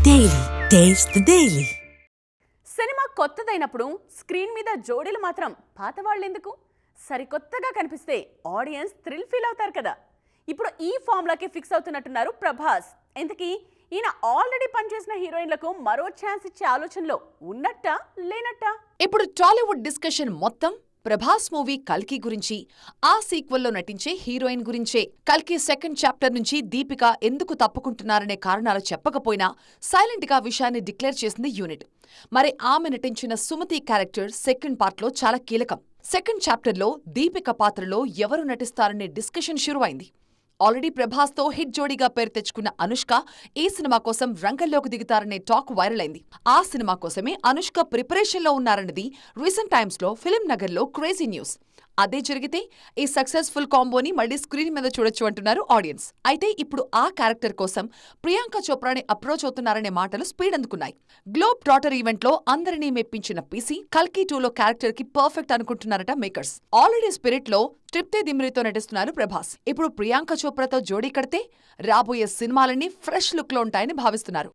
Daily. Taste the Daily. Cinema కొత్తదైనప్పుడు screen మీద జోడీలు మాత్రం పాతవాళ్ళెందుకు సరికొత్తగా కనిపిస్తే ఆడియన్స్ థ్రిల్ ఫీల్ అవుతారు కదా ఇప్పుడు ఈ ఫామ్లోకి ఫిక్స్ అవుతున్నట్టున్నారు ప్రభాస్ ఇంతకీ ఈయన ఆల్రెడీ పనిచేసిన హీరోయిన్లకు మరో ఛాన్స్ ఇచ్చే ఆలోచనలో ఉన్నట్టా లేనట్టా ఇప్పుడు టాలీవుడ్ డిస్కషన్ మొత్తం ప్రభాస్ మూవీ కల్కి గురించి ఆ సీక్వెల్లో నటించే హీరోయిన్ గురించే. కల్కి సెకండ్ చాప్టర్ నుంచి దీపిక ఎందుకు తప్పుకుంటున్నారనే కారణాలు చెప్పకపోయినా సైలెంట్గా విషయాన్ని డిక్లేర్ చేసింది యూనిట్. మరి ఆమె నటించిన సుమతి క్యారెక్టర్ సెకండ్ పార్ట్లో చాలా కీలకం. సెకండ్ చాప్టర్లో దీపిక పాత్రలో ఎవరు నటిస్తారనే డిస్కషన్ షురువైంది. ఆల్రెడీ ప్రభాస్తో హిట్ జోడీగా పేరు తెచ్చుకున్న అనుష్క ఈ సినిమా కోసం రంగంలోకి దిగుతారనే టాక్ వైరల్ అయింది. ఆ సినిమా కోసమే అనుష్క ప్రిపరేషన్లో ఉన్నారన్నది రీసెంట్ టైమ్స్లో ఫిలిం నగర్లో క్రేజీ న్యూస్. అదే జరిగితే ఈ సక్సెస్ఫుల్ కాంబోని మళ్ళీ స్క్రీన్ మీద చూడొచ్చు అంటున్నారు ఆడియన్స్. అయితే ఇప్పుడు ఆ క్యారెక్టర్ కోసం ప్రియాంక చోప్రాని అప్రోచ్ అవుతున్నారనే మాటలు స్పీడ్ అందుకున్నాయి. గ్లోబ్ డాటర్ ఈవెంట్లో అందరినీ మెప్పించిన పీసీ కల్కి టూలో క్యారెక్టర్కి పర్ఫెక్ట్ అనుకుంటున్నారట మేకర్స్. ఆల్రెడీ స్పిరిట్లో ట్రిప్తే దిమ్రితో నటిస్తున్నారు ప్రభాస్. ఇప్పుడు ప్రియాంక చోప్రాతో జోడీ కడితే రాబోయే సినిమాలన్నీ ఫ్రెష్ లుక్లో ఉంటాయని భావిస్తున్నారు.